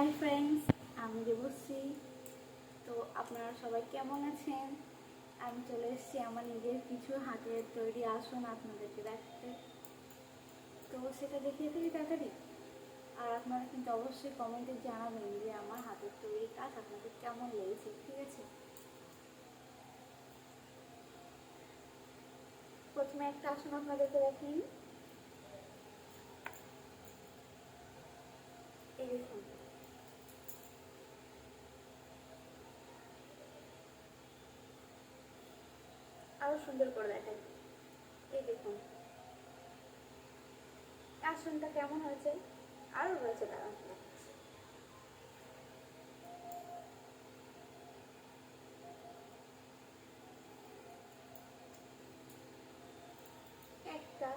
Hi friends, আমি দেবশ্রী। তো আপনারা সবাই কেমন আছেন? আমি চলে এসেছি আমার নিজের কিছু হাতের তৈরি আসন আপনাদেরকে দেখাতে। তো সেটা দেখিয়ে ফেলি তাড়াতাড়ি। আর আপনারা কিন্তু অবশ্যই কমেন্টে জানাবেন যে আমার হাতের তৈরি কাজ আপনাদের কেমন লেগেছে, ঠিক আছে? প্রথমে একটা আসন আপনাদেরকে নিই। এই দেখুন। আরও সুন্দর করে দেখাই। এই দেখুন। আসনটা কেমন হয়েছে? আরও রয়েছে দাঁড়ান একটা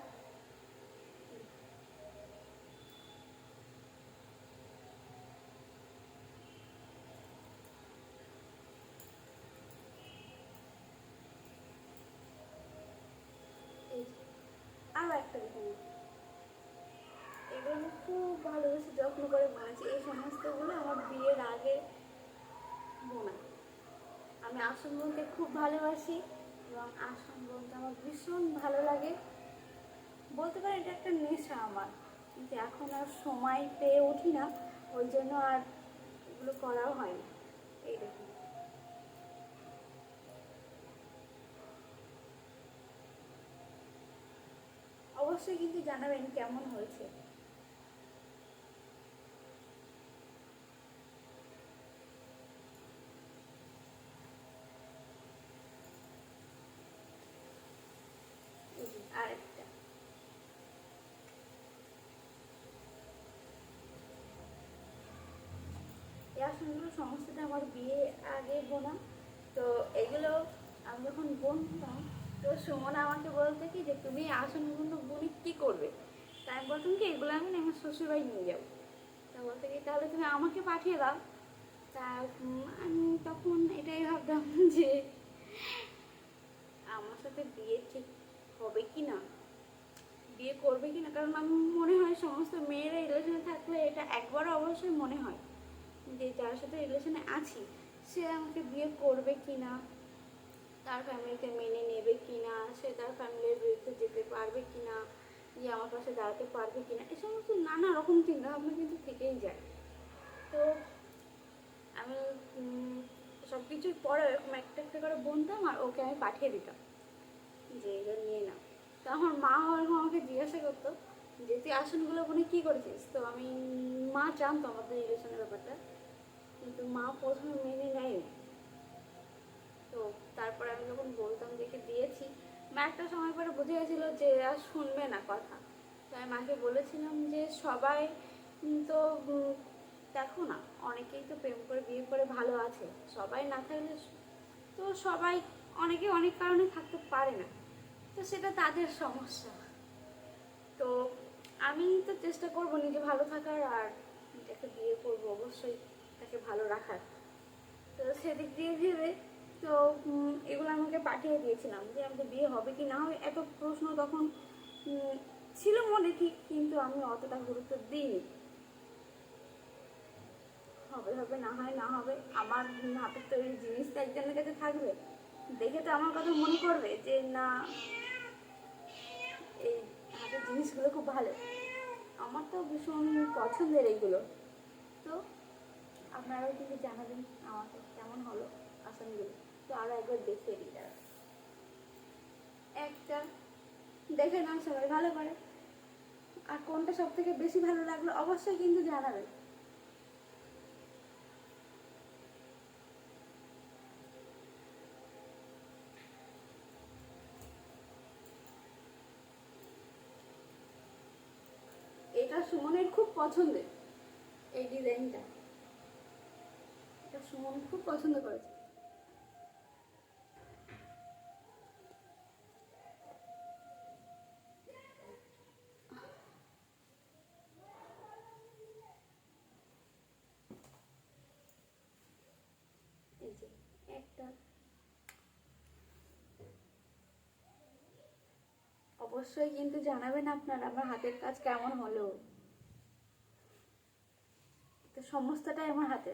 এই যে, একটা দেখুন এগুলো খুব ভালোবেসে যত্ন করে বানাচ্ছি। এই সমস্তগুলো আমার বিয়ের আগে বোনা। আমি আসন বুনতে খুব ভালোবাসি এবং আসন বুনতে আমার ভীষণ ভালো লাগে। বলতে পারেন এটা একটা নেশা আমার কিন্তু এখন আর সময় পেয়ে উঠি না, ওই জন্য আর এগুলো করাও হয় এই দেখুন। অবশ্যই কিন্তু জানাবেন কেমন হয়েছে। আরেকটা। সমস্তটা আমার বিয়ে আগে বোনা তো এগুলো আমি যখন বুনতাম তো সুমন আমাকে বলতে কি যে, তুমি আসনগুলো বুনে কি করবে? তাই বলতাম কি এগুলো আমি আমার শ্বশুরবাড়ি নিয়ে যাব? তা বলতে কি, তাহলে তুমি আমাকে পাঠিয়ে দাও। তা আমি তখন এটাই ভাবতাম যে, আমার সাথে বিয়ে ঠিক হবে কি না? বিয়ে করবে কি না? কারণ আমার মনে হয় সমস্ত মেয়েরা রিলেশনে থাকলে এটা একবারও অবশ্যই মনে হয় যে, যার সাথে রিলেশনে আছি, সে আমাকে বিয়ে করবে কি না? তার ফ্যামিলিতে মেনে নেবে কি না সে তার ফ্যামিলির বিরুদ্ধে যেতে পারবে কি না যে আমার পাশে দাঁড়াতে পারবে কি না এই সমস্ত নানা রকম চিন্তা ভাবনা কিন্তু থেকেই যায়। তো আমি সব কিছুর পরে এরকম একটা একটা করে বলতাম আর ওকে আমি পাঠিয়ে দিতাম, যে এগুলো নিয়ে নাও। তো আমার মা হয়তো আমাকে জিজ্ঞাসা করতো যে, তুই আসনগুলো বলে কী করেছিস? তো আমি, মা জানতো আমাদের রিলেশনের ব্যাপারটা, কিন্তু মা প্রথমে মেনে নেয়নি। তো তারপরে আমি যখন বলতাম দেখে দিয়েছি মা একটা সময় পরে বুঝে গেছিল যে আর শুনবে না কথা। তো আমি মাকে বলেছিলাম যে সবাই তো দেখো না, অনেকেই তো প্রেম করে বিয়ে করে ভালো আছে। সবাই না থাকলে তো সবাই অনেকে অনেক কারণে থাকতে পারে না। তো সেটা তাদের সমস্যা। তো আমি তো চেষ্টা করব নিজে ভালো থাকার আর যাকে বিয়ে করব অবশ্যই তাকে ভালো রাখার। তো সেদিক দিয়ে ভেবে তো এগুলো আমাকে পাঠিয়ে দিয়েছিলাম যে আমাদের বিয়ে হবে কি না হবে। এত প্রশ্ন তখন ছিল মনে ঠিক, কিন্তু আমি অতটা গুরুত্ব দিইনি। হবে হবে, না হয়, না হবে, আমার হাতের তৈরি জিনিস তো একজনের কাছে থাকবে। দেখে তো আমার কথা মনে করবে যে, না, এই হাতের জিনিসগুলো খুব ভালো। আমার তো ভীষণ পছন্দের এইগুলো। তো, আপনারাও কিন্তু জানাবেন আমাকে কেমন হলো আসনগুলো তো আরও একবার দিই তারা একটা, দেখে নাও সবাই, ভালো করে। আর কোনটা সব থেকে বেশি ভালো লাগল অবশ্যই কিন্তু জানাবে। এটা সুমনের খুব পছন্দের, এই ডিজাইনটা। এটা সুমন খুব পছন্দ করেছে এই যে একটা অবশ্যই কিন্তু জানাবেন আপনারা, আমার হাতের কাজ কেমন হলো? তো সমস্তটাই আমার হাতে,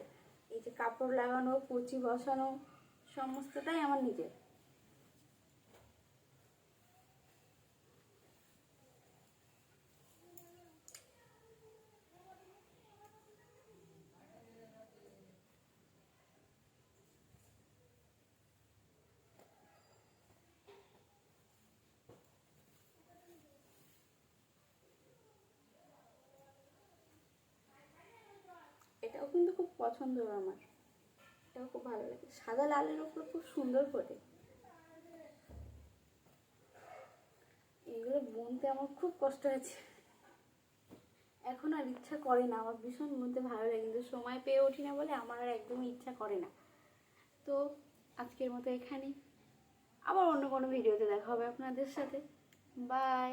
এই যে কাপড় লাগানো, কুচি বসানো, সমস্তটাই আমার নিজের এটাও কিন্তু খুব পছন্দ আমার। এটাও খুব ভালো লাগে। সাদা লালের উপর খুব সুন্দর ফোটে। এগুলো বুনতে আমার খুব কষ্ট হয়েছে। এখন আর ইচ্ছা করে না। আমার ভীষণ বুনতে ভালো লাগে। কিন্তু সময় পেয়ে উঠি না বলে আমার আর একদমই ইচ্ছা করে না। তো আজকের মতো এখানেই। আবার অন্য কোনো ভিডিওতে দেখা হবে আপনাদের সাথে। বাই